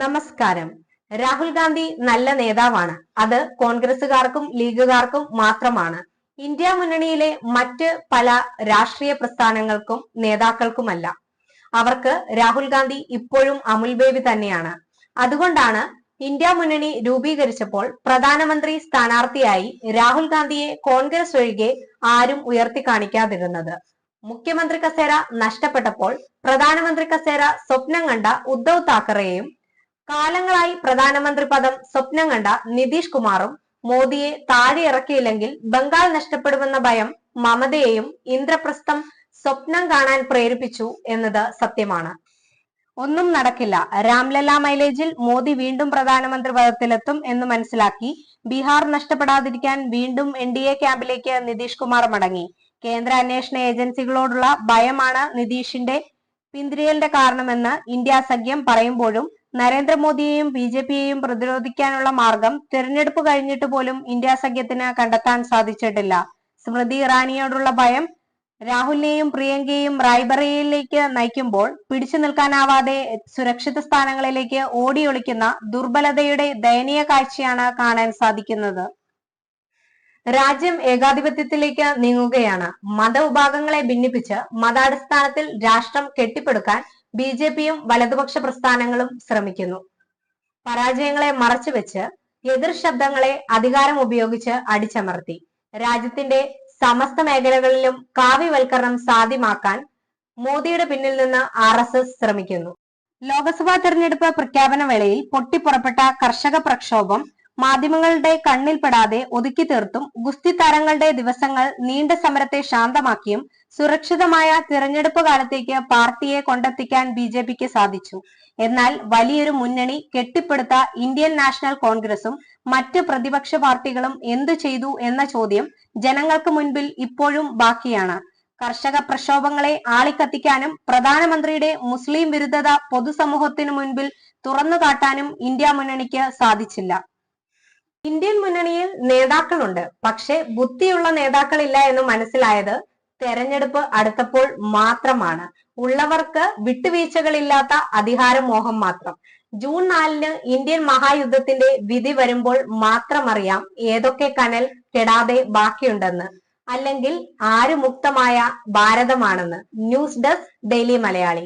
നമസ്കാരം. രാഹുൽ ഗാന്ധി നല്ല നേതാവാണ്. അത് കോൺഗ്രസുകാർക്കും ലീഗുകാർക്കും മാത്രമാണ്. ഇന്ത്യ മുന്നണിയിലെ മറ്റ് പല രാഷ്ട്രീയ പ്രസ്ഥാനങ്ങൾക്കും നേതാക്കൾക്കുമല്ല. അവർക്ക് രാഹുൽ ഗാന്ധി ഇപ്പോഴും അമുൽ ബേബി തന്നെയാണ്. അതുകൊണ്ടാണ് ഇന്ത്യ മുന്നണി രൂപീകരിച്ചപ്പോൾ പ്രധാനമന്ത്രി സ്ഥാനാർത്ഥിയായി രാഹുൽ ഗാന്ധിയെ കോൺഗ്രസ് ഒഴികെ ആരും ഉയർത്തി കാണിക്കാതിരുന്നത്. മുഖ്യമന്ത്രി കസേര നഷ്ടപ്പെട്ടപ്പോൾ പ്രധാനമന്ത്രി കസേര സ്വപ്നം കണ്ട ഉദ്ധവ് താക്കറെയും കാലങ്ങളായി പ്രധാനമന്ത്രി പദം സ്വപ്നം കണ്ട നിതീഷ് കുമാറും മോദിയെ താഴെ ഇറക്കിയില്ലെങ്കിൽ ബംഗാൾ നഷ്ടപ്പെടുമെന്ന ഭയം മമതയെയും ഇന്ദ്രപ്രസ്ഥം സ്വപ്നം കാണാൻ പ്രേരിപ്പിച്ചു എന്നത് സത്യമാണ്. ഒന്നും നടക്കില്ല. രാംലല മൈലേജിൽ മോദി വീണ്ടും പ്രധാനമന്ത്രി പദത്തിലെത്തും എന്ന് മനസ്സിലാക്കി ബീഹാർ നഷ്ടപ്പെടാതിരിക്കാൻ വീണ്ടും എൻ ഡി എ ക്യാമ്പിലേക്ക് നിതീഷ് കുമാർ മടങ്ങി. കേന്ദ്ര അന്വേഷണ ഏജൻസികളോടുള്ള ഭയമാണ് നിതീഷിന്റെ പിന്തിരിയലിന്റെ കാരണമെന്ന് ഇന്ത്യ സഖ്യം പറയുമ്പോഴും നരേന്ദ്രമോദിയെയും ബി ജെ പിയെയും പ്രതിരോധിക്കാനുള്ള മാർഗം തെരഞ്ഞെടുപ്പ് കഴിഞ്ഞിട്ട് പോലും ഇന്ത്യ സഖ്യത്തിന് കണ്ടെത്താൻ സാധിച്ചിട്ടില്ല. സ്മൃതി ഇറാനിയോടുള്ള ഭയം രാഹുലിനെയും പ്രിയങ്കയെയും റായ്ബറയിലേക്ക് നയിക്കുമ്പോൾ പിടിച്ചു നിൽക്കാനാവാതെ സുരക്ഷിത സ്ഥാനങ്ങളിലേക്ക് ഓടിയൊളിക്കുന്ന ദുർബലതയുടെ ദയനീയ കാഴ്ചയാണ് കാണാൻ സാധിക്കുന്നത്. രാജ്യം ഏകാധിപത്യത്തിലേക്ക് നീങ്ങുകയാണ്. മതവിഭാഗങ്ങളെ ഭിന്നിപ്പിച്ച് മതാടിസ്ഥാനത്തിൽ രാഷ്ട്രം കെട്ടിപ്പടുക്കാൻ ബി ജെ പിയും വലതുപക്ഷ പ്രസ്ഥാനങ്ങളും ശ്രമിക്കുന്നു. പരാജയങ്ങളെ മറച്ചുവെച്ച് എതിർ ശബ്ദങ്ങളെ അധികാരം ഉപയോഗിച്ച് അടിച്ചമർത്തി. രാജ്യത്തിന്റെ സമസ്ത മേഖലകളിലും കാവ്യവൽക്കരണം സാധ്യമാക്കാൻ മോദിയുടെ പിന്നിൽ നിന്ന് ആർ എസ് എസ് ശ്രമിക്കുന്നു. ലോക്സഭാ തെരഞ്ഞെടുപ്പ് പ്രഖ്യാപന വേളയിൽ പൊട്ടിപ്പുറപ്പെട്ട കർഷക പ്രക്ഷോഭം മാധ്യമങ്ങളുടെ കണ്ണിൽപ്പെടാതെ ഒതുക്കി തീർത്തും ഗുസ്തി താരങ്ങളുടെ ദിവസങ്ങൾ നീണ്ട സമരത്തെ ശാന്തമാക്കിയും സുരക്ഷിതമായ തിരഞ്ഞെടുപ്പ് കാലത്തേക്ക് പാർട്ടിയെ കൊണ്ടെത്തിക്കാൻ ബി ജെ പിക്ക് സാധിച്ചു. എന്നാൽ വലിയൊരു മുന്നണി കെട്ടിപ്പടുത്ത ഇന്ത്യൻ നാഷണൽ കോൺഗ്രസും മറ്റ് പ്രതിപക്ഷ പാർട്ടികളും എന്തു ചെയ്തു എന്ന ചോദ്യം ജനങ്ങൾക്ക് മുൻപിൽ ഇപ്പോഴും ബാക്കിയാണ്. കർഷക പ്രക്ഷോഭങ്ങളെ ആളിക്കത്തിക്കാനും പ്രധാനമന്ത്രിയുടെ മുസ്ലിം വിരുദ്ധത പൊതുസമൂഹത്തിനു മുൻപിൽ തുറന്നു കാട്ടാനും ഇന്ത്യ മുന്നണിക്ക് സാധിച്ചില്ല. ഇന്ത്യൻ മുന്നണിയിൽ നേതാക്കളുണ്ട്. പക്ഷെ ബുദ്ധിയുള്ള നേതാക്കളില്ല എന്ന് മനസ്സിലായത് തെരഞ്ഞെടുപ്പ് അടുത്തപ്പോൾ മാത്രമാണ്. ഉള്ളവർക്ക് വിട്ടുവീഴ്ചകളില്ലാത്ത അധികാരമോഹം മാത്രം. ജൂൺ നാലിന് ഇന്ത്യൻ മഹായുദ്ധത്തിന്റെ വിധി വരുമ്പോൾ മാത്രമറിയാം ഏതൊക്കെ കനൽ കെടാതെ ബാക്കിയുണ്ടെന്ന്. അല്ലെങ്കിൽ ആര് മുക്തമായ ഭാരതമാണെന്ന്. News desk daily Malayali.